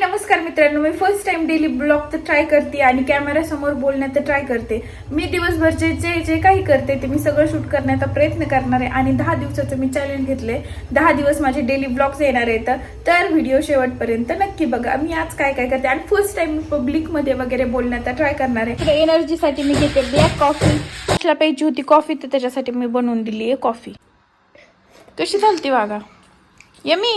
नमस्कार मित्रांनो मी फर्स्ट टाइम डेली ब्लॉग तर ट्राय करते आणि कॅमेऱ्यासमोर बोलण्यात ट्राय करते. मी दिवसभरचे जे जे काही करते ते मी सगळं शूट करण्याचा प्रयत्न करणार आहे आणि दहा दिवसाचं मी चॅलेंज घेतले दहा दिवस माझे डेली ब्लॉग्स येणार आहेत. तर व्हिडिओ शेवटपर्यंत नक्की बघा. मी आज काय काय करते? आणि फर्स्ट टाइम पब्लिकमध्ये वगैरे बोलण्याचा ट्राय करणार आहे. एनर्जीसाठी मी घेते ब्लॅक कॉफी दुसऱ्या प्यायची होती कॉफी तर त्याच्यासाठी मी बनवून दिली आहे कॉफी कशी चालते वागा यमी?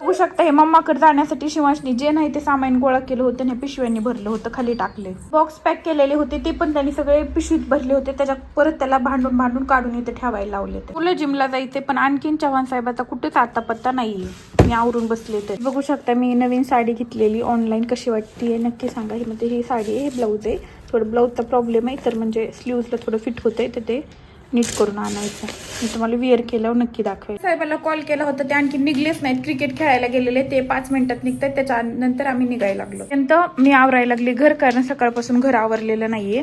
बघू शकता. हे मम्माकडे जाण्यासाठी शिवांशनी जे नाही ते सामान गोळा केलं होतं आणि पिशव्यांनी भरलं होतं खाली टाकले. बॉक्स पॅक केलेले होते ते पण त्यांनी सगळे पिशवीत भरले होते. त्याच्यात परत त्याला भांडून भांडून काढून इथे ठेवायला लावले ते मुलं जिमला जायचे पण आणखीन चव्हाण साहेबाचा कुठेच आता पत्ता नाहीये. मी आवरून बसले तर बघू शकता मी नवीन साडी घेतलेली ऑनलाईन कशी वाटते नक्की सांगा. ही म्हणजे ही साडी आहे हे ब्लाऊज आहे. थोडं ब्लाऊजचा प्रॉब्लेम आहे तर म्हणजे स्लीव्हजला थोडं फिट होतंय तर ते नीट करून आणायचं. मी तुम्हाला विअर केल्यावर नक्की दाखवेल. साहेबाला कॉल केला होता ते आणखी निघलेच नाहीत. क्रिकेट खेळायला गेलेले ते पाच मिनिटात निघतात त्याच्या नंतर आम्ही निघायला लागलो. नंतर मी आवरायला लागली. घर कारण सकाळपासून घर आवरलेलं नाहीये.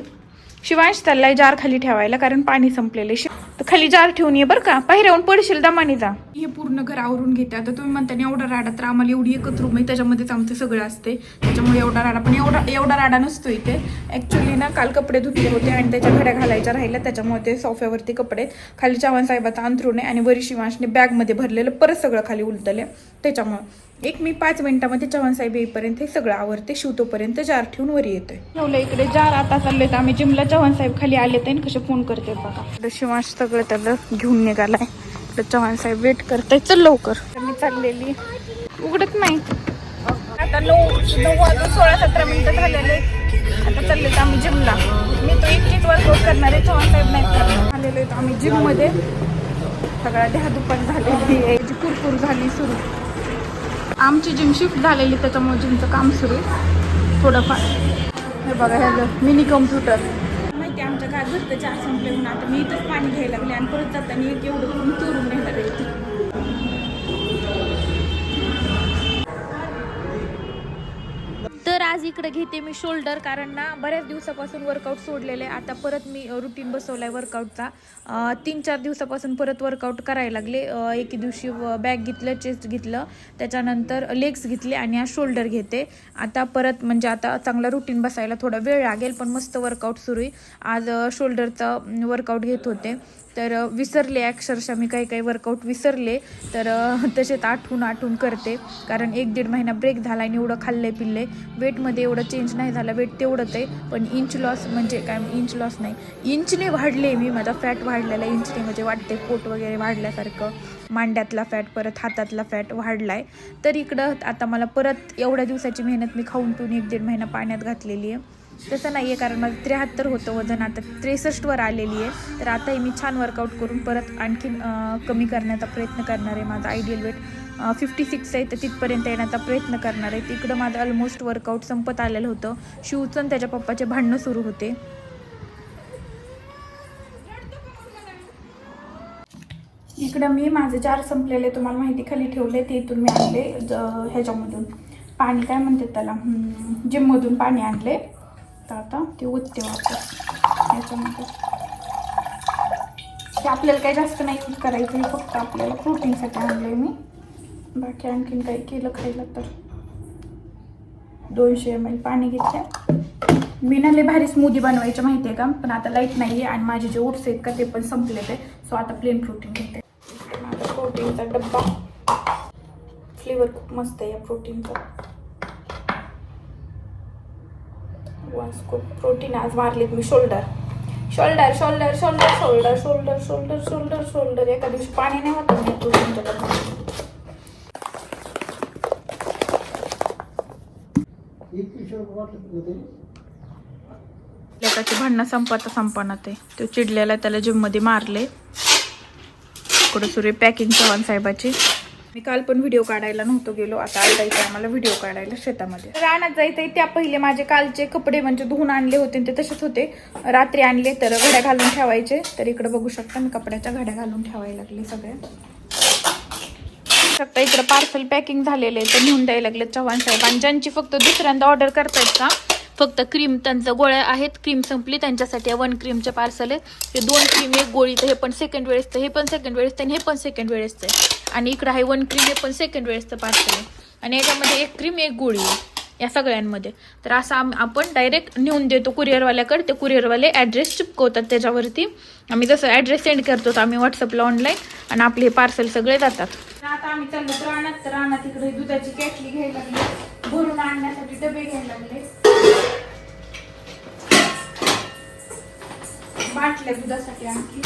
शिवांश चाललाय जार खाली ठेवायला कारण पाणी संपलेले तर खाली जार ठेवून ये बरं का. पाहिऱ्याहून पडशील दमाने जा. हे पूर्ण घर आवरून घेते. आता तुम्ही म्हणता एवढा राडा तर आम्हाला एवढी एकच रूम आहे. त्याच्यामध्येच आमचं सगळं असते त्याच्यामुळे एवढा राडा पण एवढा एवढा राडा नसतो इथे. ऍक्च्युली ना काल कपडे धुतले होते आणि त्याच्या घड्या घालायच्या राहिल्या. त्याच्यामुळे ते सोफ्यावरती कपडे खाली चव्हाण साहेबाचा अंथरूण आहे आणि वरी शिवांशने बॅगमध्ये भरलेलं परत सगळं खाली उलटले त्याच्यामुळे. एक मी पाच मिनिटामध्ये चव्हाण साहेब येईपर्यंत हे सगळं आवरते शिवतोपर्यंत जार ठेवून वरी येतोय. ठेवलं इकडे जार आता चालले तर आम्ही जिमला चव्हाण साहेब खाली आले तर कसे फोन करते बघा. शिवांश सगळं त्याला घेऊन निघालाय. इकडे चव्हाण साहेब वेट करताय. चल लवकर. मी चाललेली. उघडत नाही. आता नऊ नऊ वाजून सोळा सतरा मिनिटं झालेले आता चालले तर आम्ही जिमला. मी तो एकटीच वर्कआउट करणार आहे चव्हाण साहेब नाही करणार. आलेलो आहे आम्ही जिममध्ये सगळ्या देहा दुपार झालेली आहे. जी कुरकुर झाली सुरू. आमची जिम शिफ्ट झालेली त्याच्यामुळे जिमचं काम सुरू आहे. थोडंफार. हे बघा ह्याचं मिनी कम्प्युटर माहिती आहे, आमच्या काय घरचं चार संपले म्हणून आता मी इथंच पाणी घ्यायला लागले आणि परत जाताना एक एवढं करून चोरून घ्यायला आहे आज इकडे घेते मी शोल्डर कारण ना बऱ्याच दिवसापासून वर्कआउट सोडलेले. आहे. आता परत मी रुटीन बसवलाय वर्कआउटचा तीन चार दिवसापासून परत वर्कआउट करायला लागले. एके दिवशी बॅक घेतलं चेस्ट घेतलं. त्याच्यानंतर लेग्स घेतले आणि आज शोल्डर घेते. आता परत म्हणजे आता चांगला रुटीन बसायला थोडा वेळ लागेल पण मस्त वर्कआउट सुरू आहे. आज शोल्डरचं वर्कआउट घेत होते. तर विसरले अक्षरशः. मी काही काही वर्कआउट विसरले. तर तसेच आठवून आठवून करते. कारण एक दीड महिना ब्रेक झाला आणि एवढं खाल्ले पिल्ले. वेटमध्ये एवढं चेंज नाही झालं. वेट तेवढंच आहे. पण इंच लॉस म्हणजे काय? इंच लॉस नाही. इंचने वाढले मी. माझा फॅट वाढलेला इंचने म्हणजे वाटते पोट वगैरे वाढल्यासारखं. मांड्यातला फॅट परत हातातला फॅट वाढला आहे तर इकडं आता मला परत एवढ्या दिवसाची मेहनत मी खाऊन पिऊन एक दीड महिना पाण्यात घातलेली आहे. तसं नाही आहे कारण माझं त्र्याहत्तर होतं वजन आता त्रेसष्टवर आलेली आहे. तर आताही मी छान वर्कआउट करून परत आणखीन कमी करण्याचा प्रयत्न करणार आहे. माझा आयडियल वेट फिफ्टी सिक्स आहे तर तिथपर्यंत येण्याचा प्रयत्न करणार आहे. तिकडं माझं ऑलमोस्ट वर्कआउट संपत आलेलं होतं. शिवचं आणि त्याच्या पप्पाचे भांडणं सुरू होते. इकडं मी माझे जार संपलेले तुम्हाला माहिती खाली ठेवले ते इथून मी आणले ज- ह्याच्यामधून. पाणी काय म्हणतात त्याला? जिममधून पाणी आणले. ते उठते वापस. याच्यामध्ये ते आपल्याला काही जास्त नाही यूज करायचं हे फक्त आपल्याला प्रोटीनसाठी आणलं आहे मी. बाकी आणखीन काही केलं खायला तर. दोनशे एम एल पाणी घेतलं. मी ना लय भारी स्मूदी बनवायची माहिती आहे का? पण आता लाइट नाही आहे आणि माझे जे ओट्स आहेत का ते पण संपले ते सो आता प्लेन प्रोटीन घेते. माझा प्रोटीनचा डब्बा. फ्लेवर खूप मस्त आहे या प्रोटीनचा वास खूप प्रोटीन आज मारलेत मी shoulder shoulder shoulder shoulder shoulder shoulder shoulder shoulder shoulder एका दिवशी पाणी नाही होतं मी डब्यात लेकाची भांडणं संपता संपना ते. तो चिडलेला त्याला जिममध्ये मारले. कुठं सुरू पॅकिंग चव्हाण साहेबाची. मी काल पण व्हिडिओ काढायला नव्हतो गेलो. आता आज जायचं आम्हाला व्हिडिओ काढायला शेतामध्ये. रानात जायचंय त्या पहिले माझे कालचे कपडे म्हणजे धुवून आणले होते ते तसेच होते. रात्री आणले तर घड्या घालून ठेवायचे. तर इकडे बघू शकता मी कपड्याच्या घड्या घालून ठेवायला लागले सगळ्या शकता इकडे पार्सल पॅकिंग झालेले तर नेऊन द्यायला लागले चव्हाण साहेब. आणि ज्यांची फक्त दुसऱ्यांदा ऑर्डर करतायत का फक्त क्रीम त्यांचं गोळ्या आहेत क्रीम संपली त्यांच्यासाठी वन क्रीमचे पार्सल आहेत. हे दोन क्रीम एक गोळी तर हे पण सेकंड वेळेस हे पण सेकंड वेळेस आणि हे पण सेकंड वेळेस आणि इकडं आहे वन क्रीम हे पण सेकंड वेळेसचं पार्सल आहे. आणि याच्यामध्ये एक क्रीम एक गोळी आहे या सगळ्यांमध्ये. तर असं आम आपण डायरेक्ट नेऊन देतो कुरिअरवाल्याकडे ते कुरिअरवाले ॲड्रेस चिपकवतात त्याच्यावरती. आम्ही जसं ॲड्रेस सेंड करतो तर आम्ही व्हॉट्सअपला ऑनलाईन आणि आपले हे पार्सल सगळे जातात. आता आम्ही चाललो रानात तर रानात दुधाची कॅटली घ्यायला लागली. भरून आणण्यासाठी डबे घ्यायला लागले. बाटल्या दुधासाठी आणखी.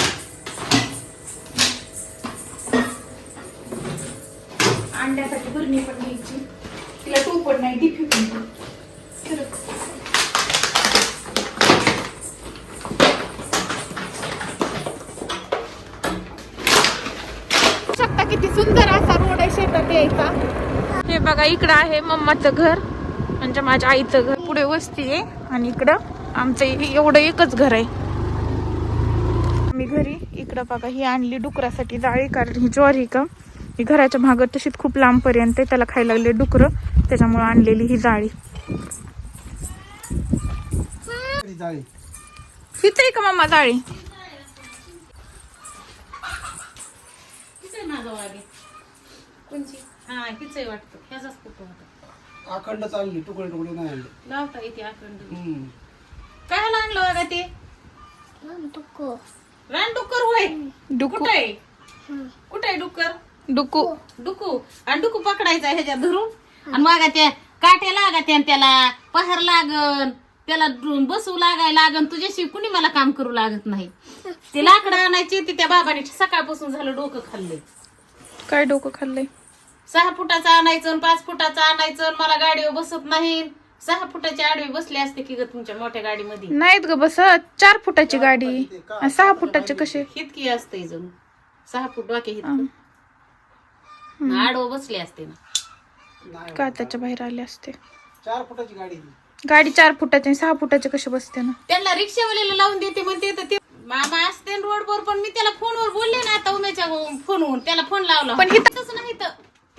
अंड्यासाठी गुरणी पण घ्यायची. तिला टोपण नाही डिफी पण नाही. तर शकता किती सुंदर असा रोड आहे शेतात यायचा. हे बघा इकडं आहे मम्माचं घर म्हणजे माझ्या आईचं घर. पुढे वस्ती आहे आणि इकडं आमचं एवढं एकच घर आहे. मी घरी. इकडं बघा ही आणली डुकरासाठी जाळी कारण ही ज्वारी का? ही घराच्या भागात तशीच खूप लांब पर्यंत आहे. त्याला खायला लागले डुकरं. त्याच्यामुळे आणलेली ही जाळी हीच आहे का मम्मा जाळी हा अखंड चालली तुकडे तुकडे नाही आणले. लावता येते अखंड. काय आणलं वागा ते? रानडुक्कर होय. डुकू. कुठं आहे? कुठं डुक्कर? डुकू. डुकू. आणि डुकू पकडायचा ह्याच्यात धरून. आणि मग त्या काट्या लागत्या आणि त्याला पहार लागन. त्याला बसवू लागाय लागन. तुझ्याशी कुणी मला काम करू लागत नाही. ते लाकडं आणायची ती त्या बाबाने सकाळपासून झालं डोकं खाल्लंय. काय डोकं खाल्लंय? सहा फुटाचं आणायचं आणि पाच फुटाचं आणायचं आणि मला गाडीवर बसत नाही. सहा फुटाची आडवी बसले असते की ग तुमच्या मोठ्या गाडीमध्ये? नाहीत ग बस चार फुटाची गाडी. आणि सहा फुटाचे कसे? हितकी असते जणू सहा फूट हित हं. आडवं बसले असते ना. का त्याच्या बाहेर आले असते? चार फुटाची गाडी. गाडी चार फुटाची आणि सहा फुटाचे कसे बसते ना? त्यांना रिक्षावाल्याला लावून देते म्हणते तर ते मामा असते रोडवर पण मी त्याला फोनवर बोलले ना आता उमेच्या फोनवरून त्याला फोन लावला. पण पण तसं नाही तर.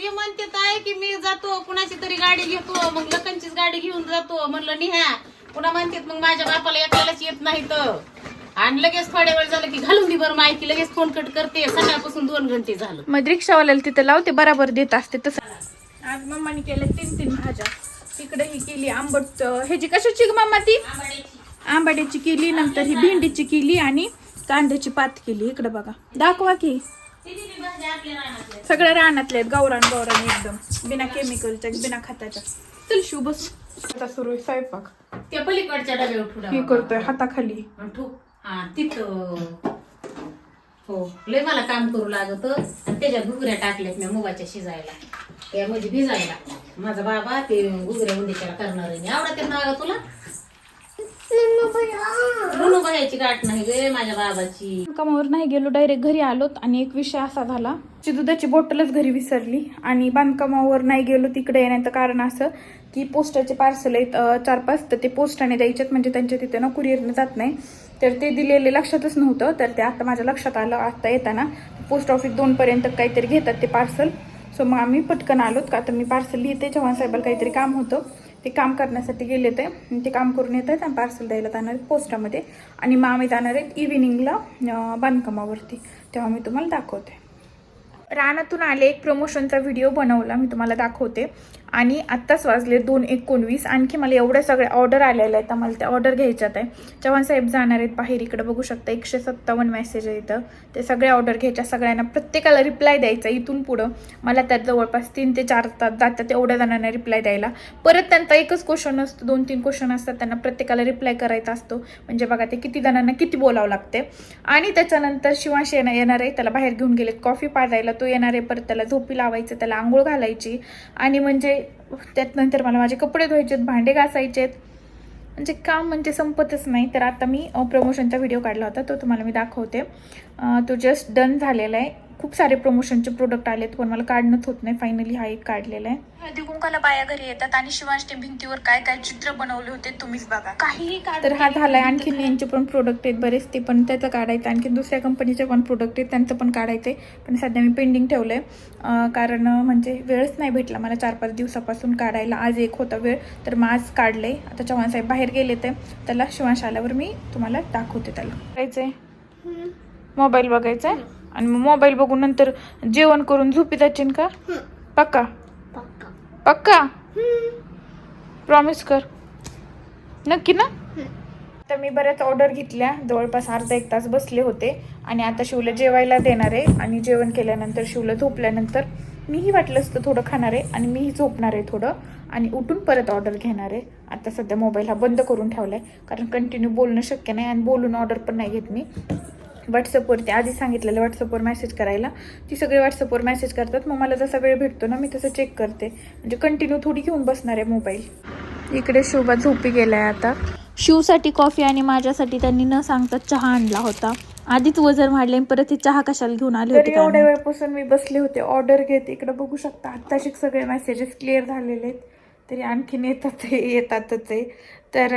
ते म्हणते आहे की मी जातो कुणाची तरी गाडी घेतो मग लखनचीच गाडी घेऊन जातो. म्हणलं निहा पुन्हा म्हणते मग माझ्या बापाला एकट्यालाच येत नाही तर. आणि लगेच थोड्या वेळ झालं की घालून दे बरं माहिती लगेच फोन कट करते. सकाळपासून दोन घंटे झालं. मग रिक्षावाल्याला तिथे लावते बराबर देत असते तसं. आज मम्माने केल्या तीन तीन भाज्या. तिकडे ही केली आंबट ह्याची कशाची ग मम्मा ती? आंबाड्याची केली नंतर ही भेंडीची केली आणि कांद्याची पात केली. इकडे बघा. दाखवा की. सगळ्या रानातले आहेत? गावरान गावरान एकदम. बिना केमिकलच्या बिना खताच्या. चल शिव बस. आता सुरू आहे स्वयंपाक. त्या पलीकडच्या डब्यावर हे करतोय हाताखाली. ठू हा तिथं. हो लय मला काम करू लागत. आणि त्याच्यात घुगऱ्या टाकल्यात मी मुगाच्या शिजायला. त्या म्हणजे भिजायला. माझा बाबा ते घुगऱ्या उंदीच्याला करणार आहे. आवडते ना तुला? गाठ नाही गे माझ्या बाबाची. कामावर नाही गेलो डायरेक्ट घरी आलोत आणि एक विषय असा झाला. ची दुधाची बॉटलच घरी विसरली आणि बांधकामावर नाही गेलो तिकडे येण्याचं कारण असं की पोस्टाचे पार्सल आहेत चार पाच तर ते पोस्टाने द्यायच्यात म्हणजे त्यांच्या तिथे ना कुरिअरने जात नाही. तर ते दिलेले लक्षातच नव्हतं तर ते आता माझ्या लक्षात आलं आता येताना पोस्ट ऑफिस दोनपर्यंत काहीतरी घेतात ते पार्सल सो मग आम्ही पटकन आलोत का आता मी पार्सल लिहिते चव्हाण साहेबाला काहीतरी काम होतं. ते काम करण्यासाठी गेले ते ते काम करून येत आहेत आणि पार्सल द्यायला जाणार आहेत पोस्टामध्ये. आणि मग आम्ही जाणार आहेत इव्हिनिंगला बांधकामावरती. तेव्हा मी तुम्हाला दाखवते. रानातून आले एक प्रमोशनचा व्हिडिओ बनवला मी तुम्हाला दाखवते. आणि आत्ताच वाजले दोन एकोणवीस. आणखी मला एवढ्या सगळ्या ऑर्डर आलेल्या आहेत मला त्या ऑर्डर घ्यायच्यात आहे. चव्हाण साहेब जाणार आहेत बाहेर इकडे. बघू शकता एकशे सत्तावन्न मेसेज आहे इथं. ते सगळ्या ऑर्डर घ्यायच्या. सगळ्यांना प्रत्येकाला रिप्लाय द्यायचा इथून पुढं. मला त्यात जवळपास तीन ते चार तास जातात एवढ्या जणांना रिप्लाय द्यायला. परत त्यांचा एकच क्वेश्चन असतो. दोन तीन क्वेश्चन असतात. त्यांना प्रत्येकाला रिप्लाय करायचा असतो. म्हणजे बघा ते किती जणांना किती बोलावं लागते आणि त्याच्यानंतर शिवांश येणार येणार आहे. त्याला बाहेर घेऊन गेले कॉफी पाजायला तो येणार आहे. परत त्याला झोपी लावायचं त्याला आंघोळ घालायची. आणि म्हणजे त्यात नंतर मला माझे कपडे धुवायचे आहेत भांडे घासायचेत. म्हणजे काम म्हणजे संपतच नाही. तर आता मी प्रमोशनचा व्हिडिओ काढला होता. तो तुम्हाला मी दाखवते. तो जस्ट डन झालेला आहे. खूप सारे प्रमोशनचे प्रोडक्ट आलेत. पण मला काढणंच होत नाही. फायनली हा एक काढलेला आहे. हळदी कुंकाला बाया घरी येतात आणि शिवांशने भिंतीवर काय काय चित्र बनवले होते तुम्हीच बघा. काहीही तर हा झालाय. आणखीन यांचे पण प्रोडक्ट आहेत बरेच ते पण त्याचं काढायचं. आणखीन दुसऱ्या कंपनीचे पण प्रोडक्ट आहेत. त्यांचं पण काढायचं आहे पण सध्या मी पेंडिंग ठेवलं आहे कारण म्हणजे वेळच नाही भेटला मला चार पाच दिवसापासून काढायला. आज एक होता वेळ. तर मग आज काढले आता चव्हाण साहेब बाहेर गेले ते त्याला शिवांश आल्यावर मी तुम्हाला दाखवते त्याला. करायचंय मोबाईल बघायचा आहे आणि मग मोबाईल बघून नंतर जेवण करून झोपी जाशील का? पक्का? पक्का. प्रॉमिस कर. नक्की ना? तर मी बऱ्याच ऑर्डर घेतल्या. जवळपास अर्धा एक तास बसले होते. आणि आता शिवला जेवायला देणार आहे. आणि जेवण केल्यानंतर शिवला झोपल्यानंतर मीही वाटलं असतं थोडं खाणार आहे. आणि मीही झोपणार आहे थोडं. आणि उठून परत ऑर्डर घेणार आहे. आता सध्या मोबाईल हा बंद करून ठेवला आहे कारण कंटिन्यू बोलणं शक्य नाही. आणि बोलून ऑर्डर पण नाही घेत मी. व्हॉट्सअपवरती आधी सांगितलेलं व्हॉट्सअपवर मेसेज करायला. ती सगळे व्हॉट्सअपवर मेसेज करतात. मग मला जसा वेळ भेटतो ना मी तसं चेक करते. म्हणजे कंटिन्यू थोडी घेऊन बसणार आहे मोबाईल इकडे शोभा झोपी गेलाय आता. शिवसाठी कॉफी आणि माझ्यासाठी त्यांनी न सांगता चहा आणला होता. आधीच वजन वाढले परत ते चहा कशाला घेऊन आले होते एवढ्या वेळपासून मी बसले होते. ऑर्डर घेत. इकडे बघू शकता आत्ताशी सगळे मेसेजेस क्लिअर झालेले आहेत. तरी आणखीन येतात येतातच आहे. तर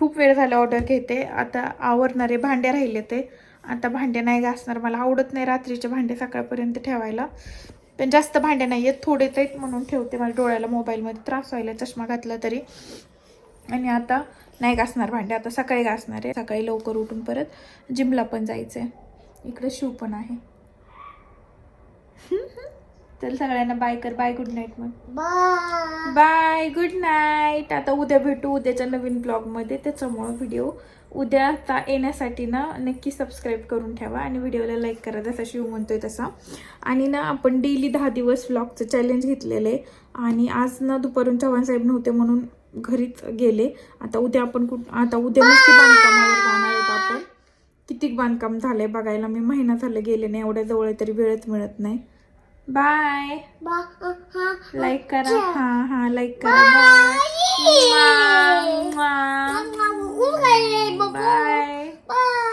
खूप वेळ झाला ऑर्डर घेते. आता आवरणारे भांडे राहिले ते. आता भांडे नाही घासणार. मला आवडत नाही रात्रीचे भांडे सकाळपर्यंत ठेवायला. पण जास्त भांडे नाही आहेत थोडेच आहेत म्हणून ठेवते. मला डोळ्याला मोबाईलमध्ये त्रास व्हायला चष्मा घातला तरी. आणि आता नाही घासणार भांडे. आता सकाळी घासणार आहे. सकाळी लवकर उठून परत जिमला पण जायचं आहे इकडे शिव पण आहे. चल सगळ्यांना बाय कर. बाय गुड नाईट मग बाय गुड नाईट आता उद्या भेटू उद्याच्या नवीन ब्लॉगमध्ये त्याच्यामुळं व्हिडिओ उद्या आता येण्यासाठी ना नक्की सबस्क्राईब करून ठेवा आणि व्हिडिओला लाईक करा. जसा शिव म्हणतोय तसा. आणि ना आपण डेली दहा दिवस व्लॉगचं चॅलेंज घेतलेलं आहे. आणि आज ना दुपारून चव्हाण साहेब नव्हते म्हणून घरीच गेले. आता उद्या आपण कुठ आता उद्या नक्की बांधकामावर जाणार आहेत आपण. किती बांधकाम झालंय बघायला. मी महिना झालं गेले नाही. एवढ्या जवळ आहे तरी वेळच मिळत नाही. बाय लाईक करा. हा हा लाईक करा. Bye bye